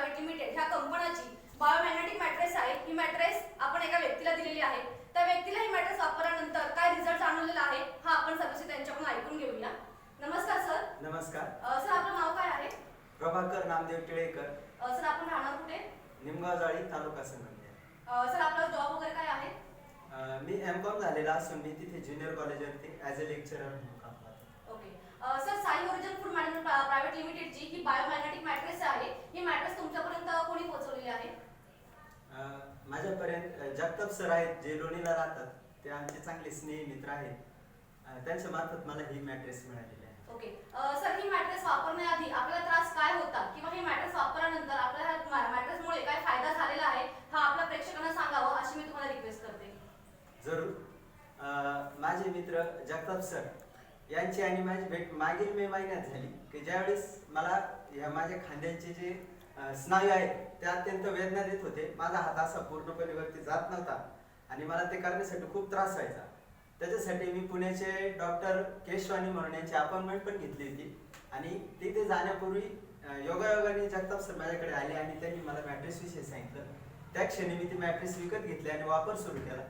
Private limited ह्या कंपनीची बायोमॅग्नेटिक mattress आहे. ही मॅट्रेस आपण एका व्यक्तीला दिलेली आहे. त्या व्यक्तीला ही मॅट्रेस वापरल्यानंतर काय रिझल्ट जाणवलेला आहे हा आपण सर्वस्वी त्यांच्याकडून ऐकून घेऊया. नमस्कार सर. नमस्कार. अ, सर आपलं नाव काय आहे? प्रभाकर नामदेव टिळेकर. अ, सर आपण राहणार कुठे? निमगाव जाळी तालुका संगमनेर. अ, सर आपला जॉब वगैरे काय आहे? अं, मी एम कॉम झालेला असून मी तिथे ज्युनियर कॉलेजवरती ॲज अ लेक्चरर म्हणून काम करतो. Okay sir Sai origin food management private लिमिटेडची ही बायोमॅग्नेटिक मॅट्रेस आहे. ही मॅट्रेस तुमच्यापर्यंत कोणी पोहोचवलेली आहे? माझ्यापर्यंत जगताप सर आहेत जे लोणीला राहतात ते आमचे चांगले स्नेही मित्र आहेत. त्यांच्या मार्फत मला ही मॅट्रेस मिळालेली आहे. ओके सर ही मॅट्रेस वापरण्याआधी आपल्याला त्रास काय होता? किंवा ही मॅट्रेस वापरल्यानंतर आपल्याला मॅट्रेसमुळे काय फायदा झालेला आहे? हा आपल्या प्रेक्षकांना सांगावं अशी मी तुम्हाला रिक्वेस्ट करते. जरूर. माझे मित्र जगताप सर यांची आणि माझी भेट मागील मे महिन्यात झाली की ज्यावेळेस मला या माझ्या खांद्यांचे जे स्नायू आहेत ते अत्यंत वेदना देत होते. माझा हात असा पूर्णपणे वरती जात नव्हता आणि मला ते करण्यासाठी खूप त्रास व्हायचा. त्याच्यासाठी मी पुण्याचे डॉक्टर केशवानी म्हणून यांची अपॉइंटमेंट पण घेतली होती आणि तिथे जाण्यापूर्वी योगायोगाने जगताप सर माझ्याकडे आले आणि त्यांनी मला मॅट्रेस विषयी सांगितलं. त्या क्षणी मी ती मॅट्रेस विकत घेतली आणि वापर सुरू केला.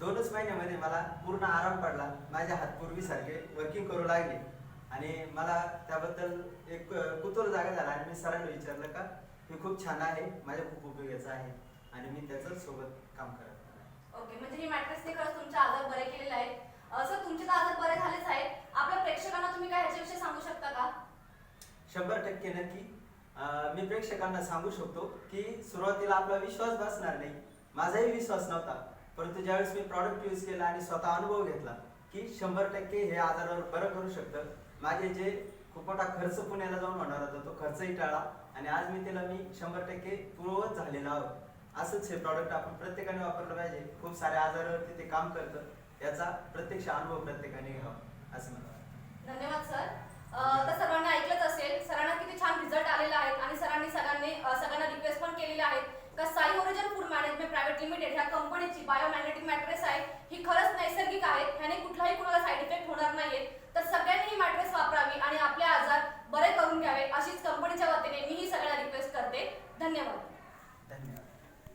दोनच महिन्यामध्ये मला पूर्ण आराम पडला. माझे हात पूर्वीसारखे वर्किंग करू लागले. आणि मला त्याबद्दल एक कुतूहल जागा झाला आणि मी सरांना विचारलं का हे खूप छान आहे. माझ्या खूप उपयोगाचं आहे. आणि मी त्याच सोबत काम करत आहे. ओके म्हणजे ही मॅट्रेसने खरंच तुमचे आजार बरे केलेले आहेत अ, सर तुमचे तर आजार बरे झालेच आहेत. आपल्या प्रेक्षकांना तुम्ही काय ह्याच्याविषयी सांगू शकता का? शंभर टक्के नक्की. मी प्रेक्षकांना सांगू शकतो की सुरुवातीला आपला विश्वास बसणार नाही. माझाही विश्वास नव्हता. परंतु ज्यावेळेस मी प्रॉडक्ट यूज केला आणि स्वतः अनुभव घेतला की शंभर टक्के हे आजारावर बरं करू शकतं. माझे जे खूप मोठा खर्च पुण्याला जाऊन होणार होता तो खर्चही टाळा आणि आज मी त्याला मी शंभर टक्के पूर्ववत झालेला आहोत. असंच हे प्रॉडक्ट आपण प्रत्येकाने वापरलं पाहिजे. खूप साऱ्या आजारावरती ते काम करतं. याचा प्रत्यक्ष अनुभव प्रत्येकाने घ्यावा असं म्हणतो या कंपनीची बायोमॅग्नेटिक मॅट्रेस आहे. ही खरंच नैसर्गिक आहे. ह्याने कुठलाही कुणाला साईड इफेक्ट होणार नाहीयेत तर सगळ्यांनी ही मॅट्रेस वापरावी आणि आपले आजार बरे करून घ्यावे अशीच कंपनीच्या वतीने मी ही सगळ्यांना रिक्वेस्ट करते. धन्यवाद.